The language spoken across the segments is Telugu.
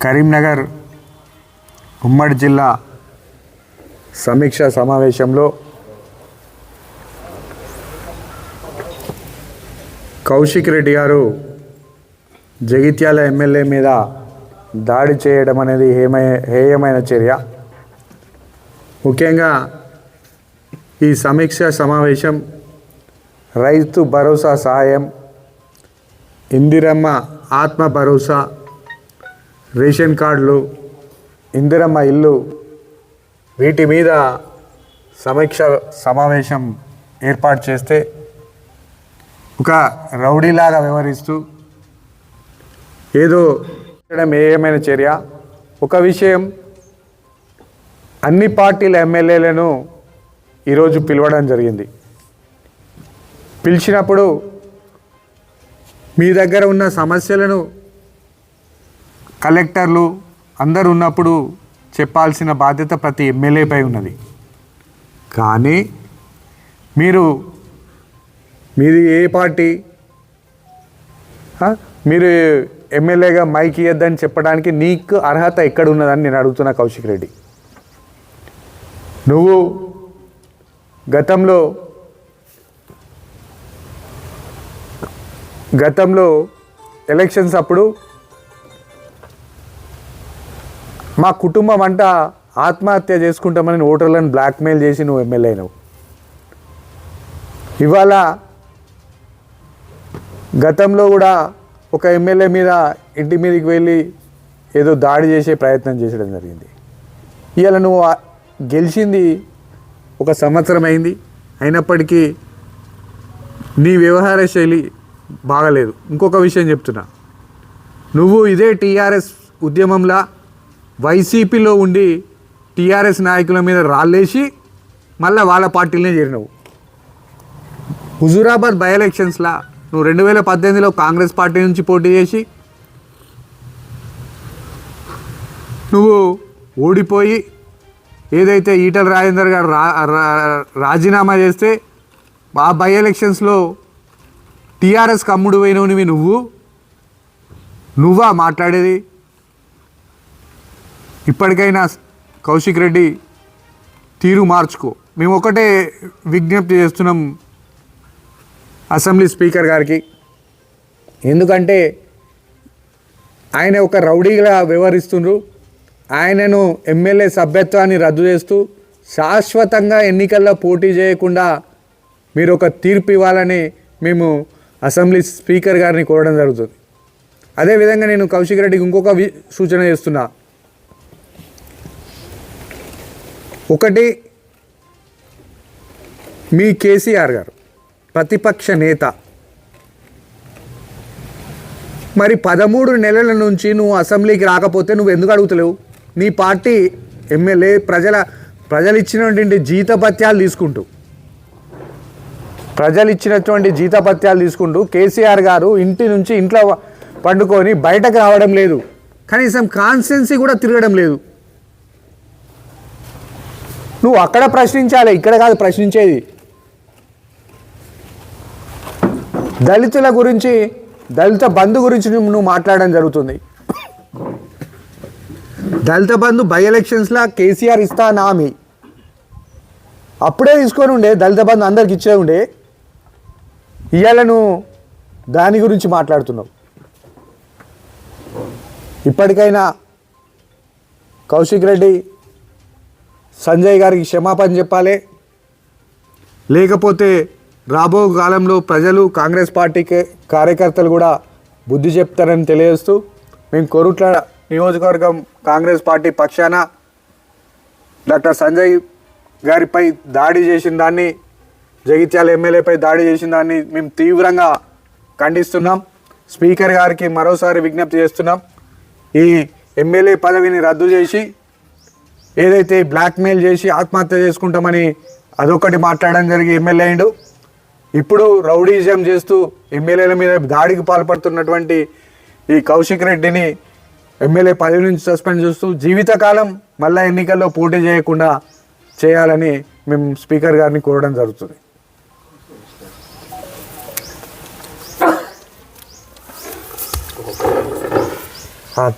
కరీంనగర్ ఉమ్మడి జిల్లా సమీక్ష సమావేశంలో కౌశిక్ రెడ్డి గారు జగిత్యాల ఎమ్మెల్యే మీద దాడి చేయడం అనేది హేమయ హేయమైన చర్య. ముఖ్యంగా ఈ సమీక్ష సమావేశం రైతు భరోసా సహాయం ఇందిరమ్మ ఆత్మ భరోసా రేషన్ కార్డులు ఇందిరమ్మ ఇల్లు వీటి మీద సమీక్ష సమావేశం ఏర్పాటు చేస్తే ఒక రౌడీలాగా వ్యవహరిస్తూ ఏదో చేయడం ఏమైన చర్య? ఒక విషయం అన్ని పార్టీల ఎమ్మెల్యేలను ఈరోజు పిలవడం జరిగింది. పిలిచినప్పుడు మీ దగ్గర ఉన్న సమస్యలను కలెక్టర్లు అందరు ఉన్నప్పుడు చెప్పాల్సిన బాధ్యత ప్రతి ఎమ్మెల్యేపై ఉన్నది. కానీ మీరు మీది ఏ పార్టీ? మీరు ఎమ్మెల్యేగా మైక్ ఇవ్వద్దని చెప్పడానికి నీకు అర్హత ఎక్కడ ఉన్నదని నేను అడుగుతున్నా కౌశిక్ రెడ్డి. నువ్వు గతంలో గతంలో ఎలక్షన్స్ అప్పుడు మా కుటుంబం అంట ఆత్మహత్య చేసుకుంటామని ఓటర్లను బ్లాక్మెయిల్ చేసి నువ్వు ఎమ్మెల్యే అయినావు. ఇవాళ గతంలో కూడా ఒక ఎమ్మెల్యే మీద ఇంటి మీదకి వెళ్ళి ఏదో దాడి చేసే ప్రయత్నం చేసడం జరిగింది. ఇవాళ నువ్వు గెలిచింది ఒక సంవత్సరం అయింది. అయినప్పటికీ నీ వ్యవహార శైలి బాగలేదు. ఇంకొక విషయం చెప్తున్నా. నువ్వు ఇదే టీఆర్ఎస్ ఉద్యమంలా వైసీపీలో ఉండి టీఆర్ఎస్ నాయకుల మీద రాళ్ళేసి మళ్ళీ వాళ్ళ పార్టీలనే చేరినావు. హుజూరాబాద్ బై ఎలక్షన్స్లా నువ్వు రెండు వేల పద్దెనిమిదిలో కాంగ్రెస్ పార్టీ నుంచి పోటీ చేసి నువ్వు ఓడిపోయి ఏదైతే ఈటల రాజేందర్ గారు రా రాజీనామా చేస్తే ఆ బై ఎలక్షన్స్లో టీఆర్ఎస్ కమ్ముడు పోయినవి నువ్వు. నువ్వా మాట్లాడేది? ఇప్పటికైనా కౌశిక్ రెడ్డి తీరు మార్చుకో. మేము ఒకటే విజ్ఞప్తి చేస్తున్నాం అసెంబ్లీ స్పీకర్ గారికి. ఎందుకంటే ఆయన ఒక రౌడీగా వ్యవహరిస్తుండ్రు. ఆయనను ఎమ్మెల్యే సభ్యత్వాన్ని రద్దు చేస్తూ శాశ్వతంగా ఎన్నికల్లో పోటీ చేయకుండా మీరు ఒక తీర్పు ఇవ్వాలని మేము అసెంబ్లీ స్పీకర్ గారిని కోరడం జరుగుతుంది. అదేవిధంగా నేను కౌశిక్ రెడ్డికి ఇంకొక సూచన చేస్తున్నా. ఒకటి మీ కేసీఆర్ గారు ప్రతిపక్ష నేత. మరి పదమూడు నెలల నుంచి నువ్వు అసెంబ్లీకి రాకపోతే నువ్వు ఎందుకు అడుగుతలేవు? నీ పార్టీ ఎమ్మెల్యే ప్రజల ప్రజలు ఇచ్చినటువంటి జీతపత్యాలు తీసుకుంటూ ప్రజలు ఇచ్చినటువంటి జీతపత్యాలు తీసుకుంటూ కేసీఆర్ గారు ఇంటి నుంచి ఇంట్లో పండుకొని బయటకు రావడం లేదు. కనీసం కాన్స్టెన్సీ కూడా తిరగడం లేదు. నువ్వు అక్కడ ప్రశ్నించాలి ఇక్కడ కాదు ప్రశ్నించేది. దళితుల గురించి దళిత బంధు గురించి నువ్వు మాట్లాడడం జరుగుతుంది. దళిత బంధు బై ఎలక్షన్స్లా కేసీఆర్ ఇస్తా నామి అప్పుడే తీసుకొని ఉండే దళిత బంధు అందరికి ఇచ్చే ఉండే. ఇవాళ నువ్వు దాని గురించి మాట్లాడుతున్నావు. ఇప్పటికైనా కౌశిక్ రెడ్డి సంజయ్ గారికి క్షమాపణ చెప్పాలి. లేకపోతే రాబో కాలంలో ప్రజలు కాంగ్రెస్ పార్టీకి కార్యకర్తలు కూడా బుద్ధి చెప్తారని తెలియజేస్తూ మేము కొరుట్ల నియోజకవర్గం కాంగ్రెస్ పార్టీ పక్షాన డాక్టర్ సంజయ్ గారిపై దాడి చేసిన దాన్ని జగిత్యాల ఎమ్మెల్యేపై దాడి చేసిన దాన్ని మేము తీవ్రంగా ఖండిస్తున్నాం. స్పీకర్ గారికి మరోసారి విజ్ఞప్తి చేస్తున్నాం. ఈ ఎమ్మెల్యే పదవిని రద్దు చేసి ఏదైతే బ్లాక్మెయిల్ చేసి ఆత్మహత్య చేసుకుంటామని అదొకటి మాట్లాడడం జరిగి ఎమ్మెల్యే అయిండు. ఇప్పుడు రౌడీజం చేస్తూ ఎమ్మెల్యేల మీద దాడికి పాల్పడుతున్నటువంటి ఈ కౌశిక్ రెడ్డిని ఎమ్మెల్యే పదవి నుంచి సస్పెండ్ చేస్తూ జీవితకాలం మళ్ళా ఎన్నికల్లో పోటీ చేయకుండా చేయాలని మేము స్పీకర్ గారిని కోరడం జరుగుతుంది.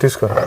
తీసుకురా?